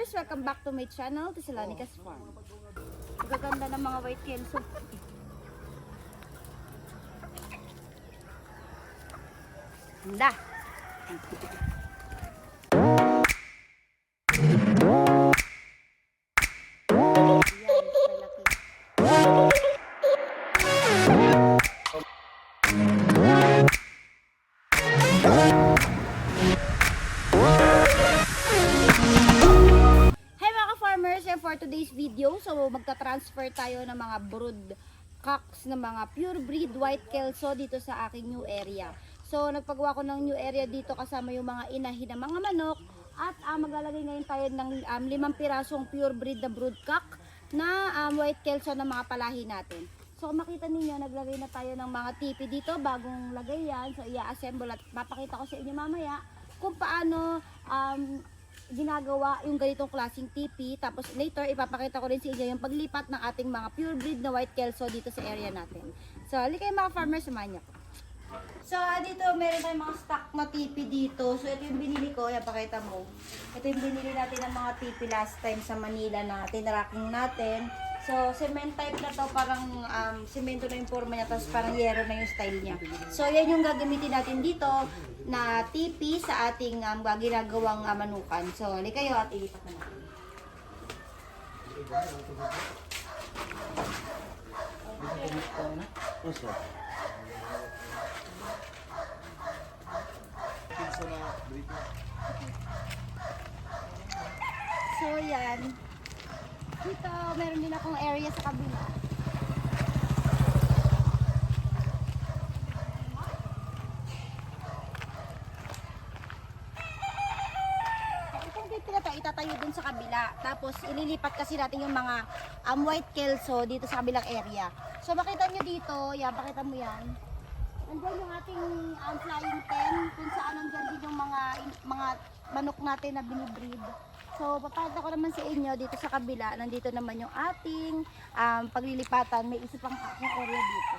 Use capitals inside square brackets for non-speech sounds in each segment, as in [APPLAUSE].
farmers! Welcome back to my channel, to Silanica's Farm. Ang gaganda ng mga white kelso. Handa! For today's video, so magta-transfer tayo ng mga brood cocks na mga pure breed white kelso dito sa aking new area. So nagpagawa ko ng new area dito kasama yung mga inahin na mga manok at ah, maglalagay ngayon tayo ng um, limang pirasong pure breed na brood cock na um, white kelso na mga palahi natin. So makita ninyo, naglagay na tayo ng mga tipi dito, bagong lagay yan. So i-assemble at papakita ko sa inyo mamaya kung paano um, ginagawa yung ganitong klaseng tipi. Tapos later, ipapakita ko rin sa inyo yung paglipat ng ating mga pure breed na white kelso dito sa area natin. So, halika kayo mga farmers, samahan niyo. So, dito meron tayong mga stock na tipi dito. So, ito yung binili ko. Yan, pakita mo. Ito yung binili natin ng mga tipi last time sa Manila na tinracking natin. So, cement type na to, parang um, semento na yung forma niya, tapos parang yero na yung style niya. So, yan yung gagamitin natin dito na tipi sa ating um, ginagawang uh, manukan. So, hali kayo at ilipat na natin. So, yan. Dito, meron din akong area sa kabila. Itatayo dun sa kabila. Tapos, ililipat kasi natin yung mga um, white kelso dito sa kabilang area. So, makita nyo dito, yan, pakita mo yan. Andyan yung ating um, flying pen, kung saan nandyan din yung mga, mga manok natin na binibreed. So, papakita ko naman sa inyo dito sa kabila, nandito naman yung ating um, paglilipatan. May isa pang aking area dito.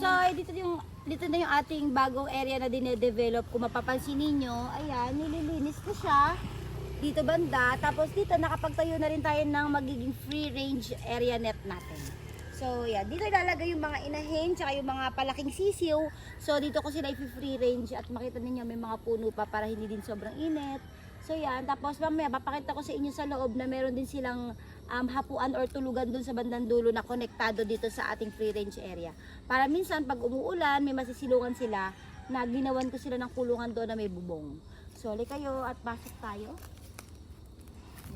So, eh, dito yung dito na yung ating bagong area na dine-develop. Kung mapapansin ninyo, ayan, nililinis ko siya dito banda. Tapos dito nakapagtayo na rin tayo ng magiging free range area net natin. So, yeah, dito ilalagay yung mga inahin, tsaka yung mga palaking sisiw. So, dito ko sila i-free range at makita ninyo may mga puno pa para hindi din sobrang init. So, yan. Tapos, mamaya, papakita ko sa inyo sa loob na meron din silang um, hapuan or tulugan dun sa bandang dulo na konektado dito sa ating free range area. Para minsan, pag umuulan, may masisilungan sila na ginawan ko sila ng kulungan doon na may bubong. So, hali kayo at pasok tayo.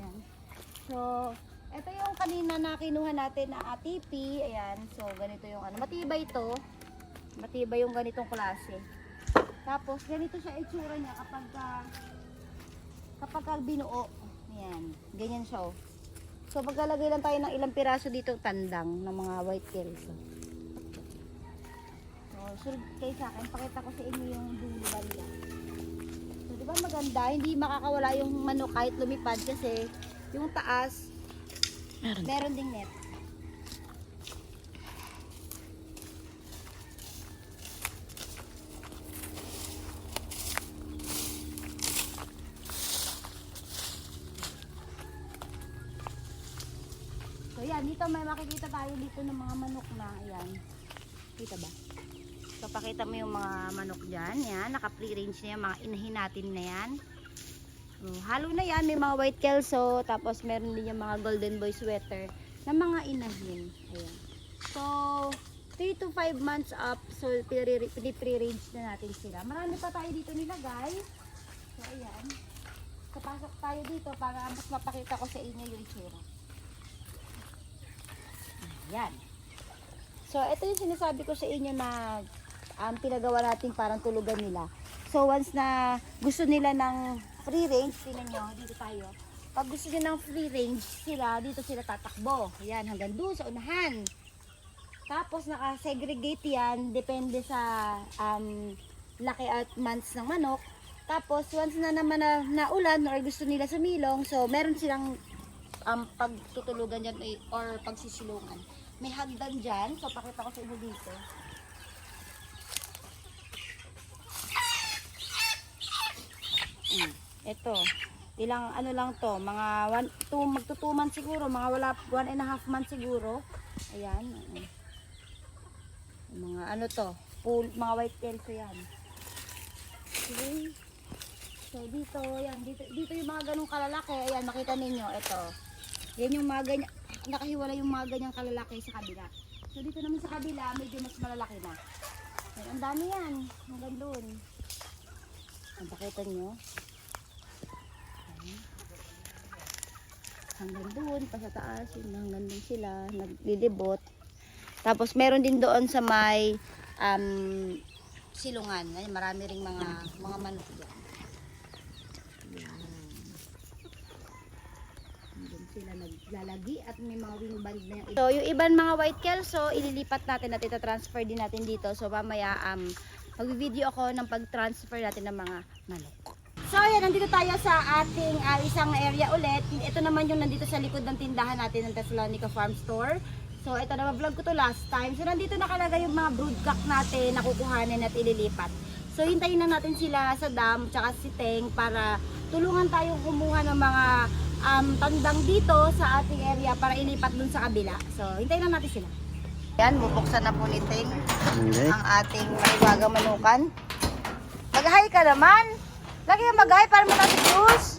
Yan. So, ito yung kanina na kinuha natin na ATP. Ayan. So, ganito yung ano. Matibay ito. Matibay yung ganitong klase. Tapos, ganito siya itsura niya kapag ah, kapag binuo. Ayan. Ganyan siya oh. So, maglalagay lang tayo ng ilang piraso dito tandang ng mga white kelso. So, sunod kayo sa akin. Pakita ko sa inyo yung dulo banda. So, di ba maganda? Hindi makakawala yung manok kahit lumipad kasi yung taas, Meron. meron ding net. So yan, dito may makikita tayo dito ng mga manok na, ayan. Kita ba? So pakita mo yung mga manok dyan, yan, naka-free range na yan, mga inahin natin na yan. So, halo na yan, may mga white kelso, tapos meron din yung mga golden boy sweater na mga inahin. Ayan. So, 3 to 5 months up, so pinipre-range na natin sila. Marami pa tayo dito nilagay. So, ayan. Kapasok tayo dito para mas mapakita ko sa inyo yung itsura. Ayan. So, ito yung sinasabi ko sa inyo na um, pinagawa natin parang tulugan nila. So, once na gusto nila ng free range, tingnan nyo, dito tayo. Pag gusto nyo ng free range sila, dito sila tatakbo. Ayan, hanggang doon sa unahan. Tapos, naka-segregate yan, depende sa um, laki at months ng manok. Tapos, once na naman na naulan or gusto nila sumilong, so meron silang um, pagtutulugan dyan or pagsisilungan. May hagdan dyan. So, pakita ko sa inyo dito. Mm, ito. Ilang ano lang to, mga one, two, months siguro, mga wala, one and a half months siguro. Ayan. oo. Mga ano to, full, mga white tails yan. Okay. So dito, yan, dito, dito yung mga ganong kalalaki. Ayan, makita ninyo, ito. Yan yung mga ganyan, nakahiwala yung mga ganyang kalalaki sa kabila. So dito naman sa kabila, medyo mas malalaki na. Ayan, ang dami yan, hanggang doon. Ang pakita nyo. Hanggang doon, pa sa taas, hanggang doon sila, naglilibot. Tapos meron din doon sa may um, silungan. Ay, marami ring mga mga manok diyan. Doon sila naglalagi at may mga wing band na yung So, yung ibang mga white kelso, ililipat natin at ita-transfer din natin dito. So, mamaya um, mag-video ako ng pag-transfer natin ng mga manok. So, ayan, nandito tayo sa ating ah, isang area ulit. Ito naman yung nandito sa likod ng tindahan natin ng Thessalonica Farm Store. So, ito na vlog ko to last time. So, nandito nakalagay yung mga broodcock natin na kukuhanin at ililipat. So, hintayin na natin sila sa dam, tsaka si Teng para tulungan tayong kumuha ng mga um, tandang dito sa ating area para ilipat dun sa kabila. So, hintayin lang natin sila. Yan, bubuksan na po ni Teng ang ating maiwagang manukan. Mag-hi ka naman! Lagi kang mag-hi para juice.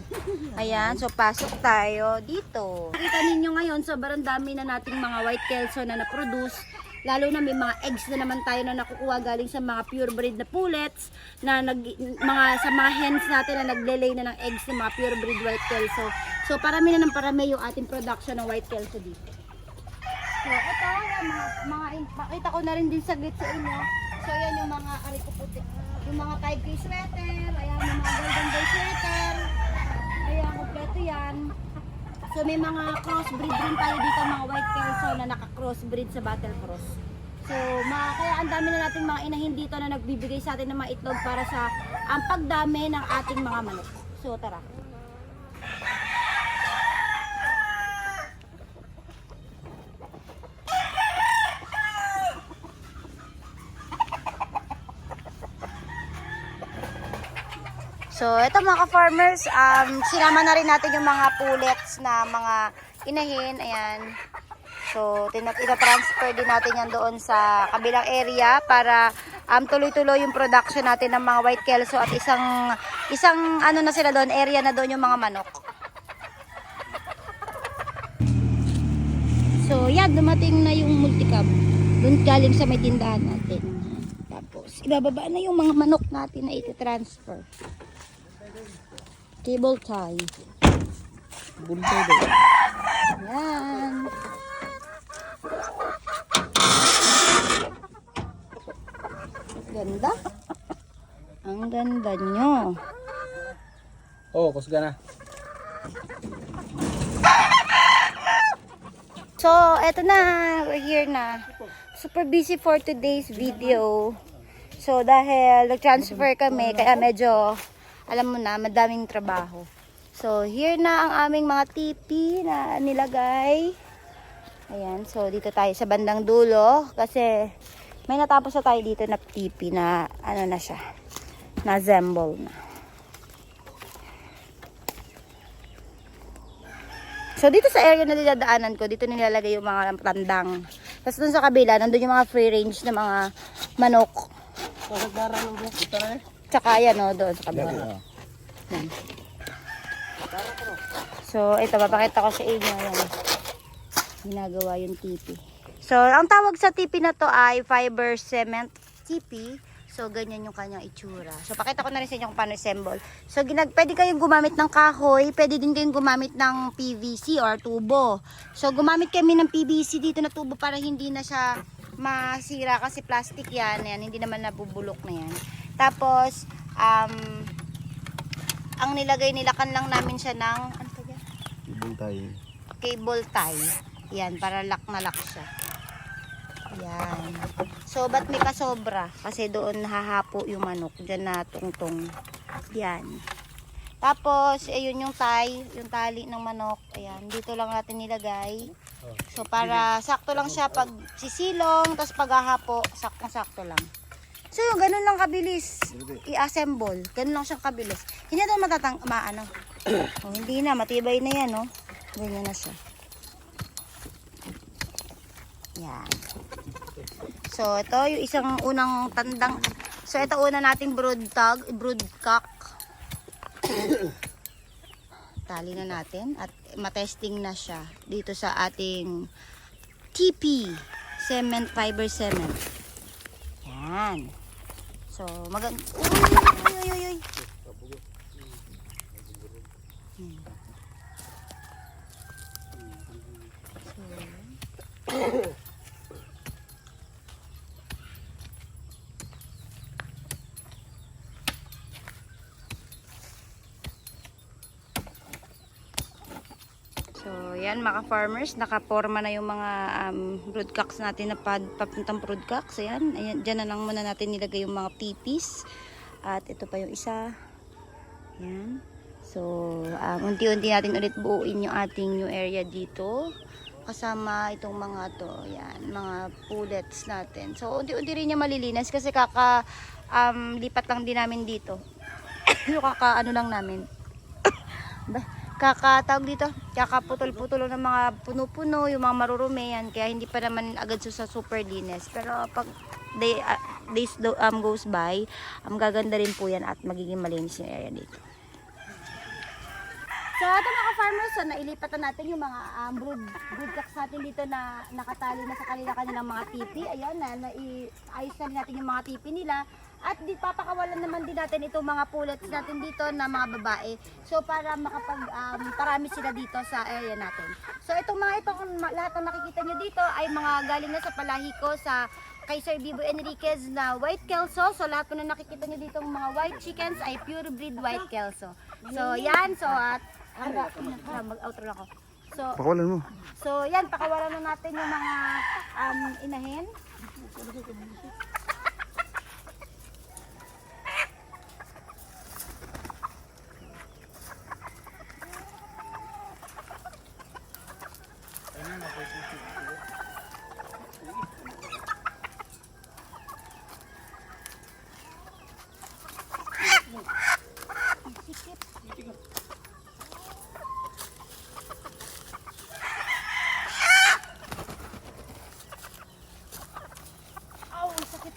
Ayan, so pasok tayo dito. Nakita ninyo ngayon, sobrang dami na nating mga white kelso na na-produce. Lalo na may mga eggs na naman tayo na nakukuha galing sa mga purebred na pullets na nag, mga sa mga hens natin na nagle-lay na ng eggs ng mga purebred white kelso. So parami na ng parami yung ating production ng white kelso dito. So ito, mga, mga pakita ko na rin din saglit sa inyo. So yan yung mga ariko. Yung mga 5K sweater, ayan yung mga golden boy sweater. Ayan, kompleto yan. So may mga crossbreed rin tayo dito, mga white kelso na naka-crossbreed sa battle cross. So, mga, kaya ang dami na nating mga inahin dito na nagbibigay sa atin ng mga itlog para sa ang pagdami ng ating mga manok. So, tara. So, ito mga ka-farmers, um, sinama na rin natin yung mga pullets na mga inahin. Ayan. So, tinat transfer din natin yan doon sa kabilang area para um, tuloy-tuloy yung production natin ng mga white kelso at isang isang ano na sila doon, area na doon yung mga manok. So, yan, dumating na yung multicab. Doon galing sa may tindahan natin. Tapos, ibababa na yung mga manok natin na iti-transfer. Cable tie. Bulto daw. Yan. Ganda. Ang ganda nyo. Oh, kusga na. So, eto na. We're here na. Super busy for today's video. So, dahil nag-transfer kami, kaya medyo, alam mo na, madaming trabaho. So, here na ang aming mga tipi na nilagay. Ayan, so dito tayo sa bandang dulo kasi may natapos na tayo dito na tipi na ano na siya, na assemble na. So dito sa area na dinadaanan ko, dito nilalagay yung mga tandang. Tapos dun sa kabila, nandun yung mga free range na mga manok. Pasagdara ng buhok. Ito na eh. Tsaka yan o, doon sa kabila. Yan. So, ito, papakita ko sa inyo. Yan. Ginagawa yung tipi. So, ang tawag sa tipi na to ay fiber cement tipi. So, ganyan yung kanyang itsura. So, pakita ko na rin sa inyo kung paano assemble. So, ginag pwede kayong gumamit ng kahoy. Pwede din kayong gumamit ng PVC or tubo. So, gumamit kami ng PVC dito na tubo para hindi na siya masira kasi plastic yan. Yan, hindi naman nabubulok na yan. Tapos, um, ang nilagay nilakan lang namin siya ng, ano pa yan? Ibon tayo. cable tie. Yan, para lock na lock siya. Yan. So, ba't may pasobra? Kasi doon hahapo yung manok. Diyan na tungtong. Yan. Tapos, ayun yung tie, yung tali ng manok. Ayan, dito lang natin nilagay. So, para sakto lang siya pag sisilong, tapos pag hahapo, saktong-sakto lang. So, yung ganun lang kabilis i-assemble. Ganun lang siya kabilis. Hindi natin matatang, maano, [COUGHS] oh, hindi na, matibay na yan, oh. Ganyan na siya. Yan. So, ito yung isang unang tandang. So, ito una nating brood tag, brood cock. Tali na natin at matesting na siya dito sa ating TP cement fiber cement. Yan. So, maganda. Uy, uy, uy, uy. Hmm. So, So, yan mga farmers, nakaporma na yung mga um, broodcocks natin na pad, papuntang broodcocks. Ayan, ayan, dyan na lang muna natin nilagay yung mga pipis. At ito pa yung isa. Ayan. So, um, unti-unti natin ulit buuin yung ating new area dito. Kasama itong mga to, yan, mga pullets natin. So, unti-unti rin niya malilinis kasi kaka um, lipat lang din namin dito. [COUGHS] kaka ano lang namin. [COUGHS] kakatawag dito, kakaputol-putol ng mga puno-puno, yung mga marurumi yan, kaya hindi pa naman agad sa super linis. Pero pag day, uh, days do, um, goes by, um, gaganda rin po yan at magiging malinis yung area dito. So ito mga farmers, so nailipat na natin yung mga um, brood, broodcocks natin dito na nakatali na sa kanila kanilang mga tipi. Ayan na, naiayos na natin yung mga tipi nila. At di papakawalan naman din natin itong mga pullets natin dito na mga babae. So para makapag um, parami sila dito sa area natin. So itong mga ito, lahat ng nakikita nyo dito ay mga galing na sa palahi ko sa kay Sir Bibo Enriquez na white kelso. So lahat po na nakikita nyo dito mga white chickens ay pure breed white kelso. So yan, so at handa, mag-outro lang ako. So, Pakawalan mo. so yan, pakawalan na natin yung mga um, inahin.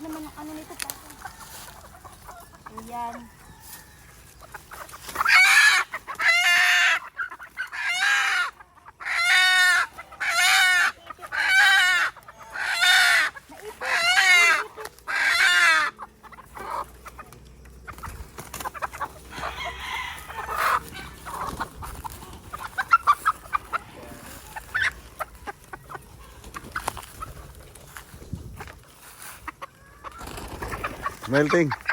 Naman ng ano nito pa. Ayan. Melting.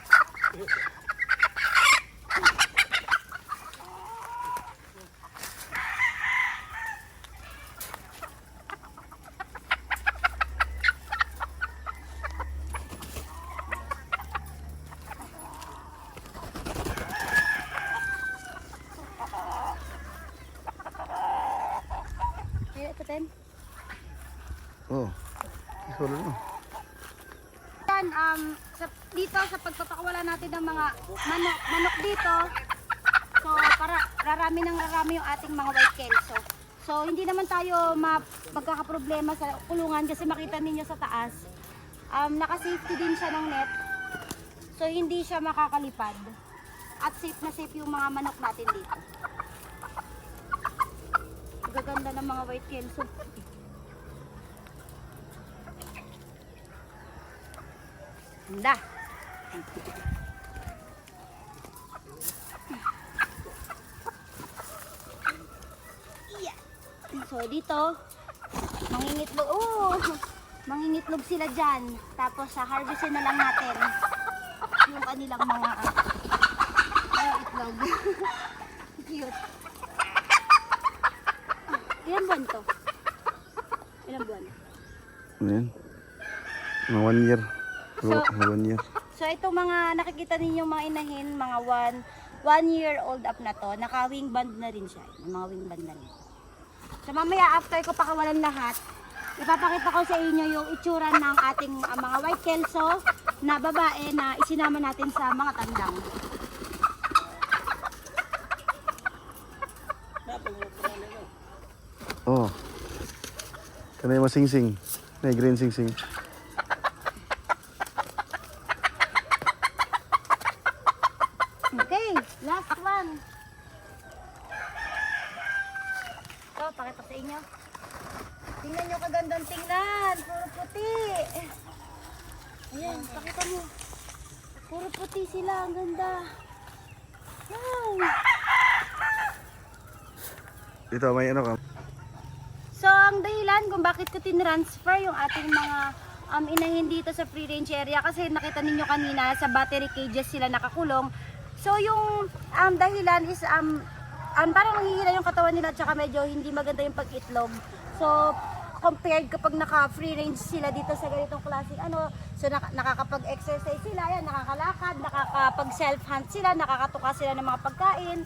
Sa, dito sa pagpapakawala natin ng mga manok, manok dito, so para rarami ng rarami yung ating mga white kelso. So hindi naman tayo ma magkakaproblema sa kulungan kasi makita ninyo sa taas, um, naka-safety din siya ng net. So hindi siya makakalipad. At safe na safe yung mga manok natin dito. Gaganda ng mga white kelso. Handa. Yeah. So dito, mangingitlog. Oh, mangingitlog sila dyan. Tapos sa harvestin na lang natin yung kanilang mga mga itlog. [LAUGHS] Cute. Ilan buwan to? Ilan buwan? Ano yan? Mga one year. So- one year. [LAUGHS] So itong mga nakikita ninyo mga inahin, mga one, one year old up na to, naka-wing band na rin siya. May mga wing band na rin. So mamaya after ko pakawalan lahat, ipapakita ko sa inyo yung itsura ng ating ah, mga white kelso na babae na isinama natin sa mga tandang. Oh. Kanay masingsing. May green singsing. Okay, last one. Ito, inyo. Tingnan nyo kagandang tingnan. Puro puti. Ayan, pakita mo. Puro puti sila. Ang ganda. Yan. Dito may ano ka. So, ang dahilan kung bakit ko tinransfer yung ating mga um, inahin dito sa free range area kasi nakita ninyo kanina sa battery cages sila nakakulong. So, yung um, dahilan is um, um, parang nanghihina yung katawan nila at saka medyo hindi maganda yung pag-itlog. So, compared kapag naka-free range sila dito sa ganitong klaseng ano, so nak- nakakapag-exercise sila, yan, nakakalakad, nakakapag-self-hunt sila, nakakatuka sila ng mga pagkain.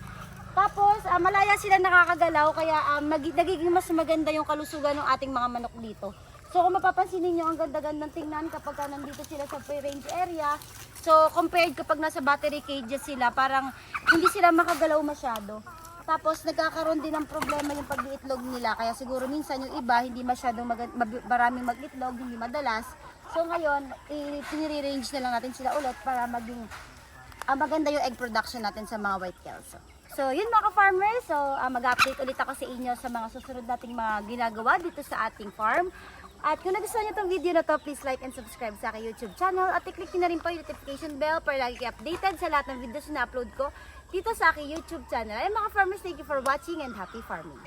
Tapos, ah, malaya sila nakakagalaw, kaya ah, nag- nagiging mas maganda yung kalusugan ng ating mga manok dito. So, kung mapapansin ninyo, ang ganda-gandang tingnan kapag ka nandito sila sa free range area. So, compared kapag nasa battery cages sila, parang hindi sila makagalaw masyado. Tapos, nagkakaroon din ng problema yung pag-iitlog nila. Kaya siguro minsan yung iba, hindi masyadong mag- maraming mag-itlog, hindi madalas. So, ngayon, pinire-range na lang natin sila ulit para maging ah, maganda yung egg production natin sa mga white kelso. So, yun mga farmer So, ah, mag-update ulit ako sa inyo sa mga susunod nating mga ginagawa dito sa ating farm. At kung nagustuhan niyo itong video na to, please like and subscribe sa aking YouTube channel. At i-click niyo na rin po yung notification bell para lagi updated sa lahat ng videos na upload ko dito sa aking YouTube channel. Ay mga farmers, thank you for watching and happy farming.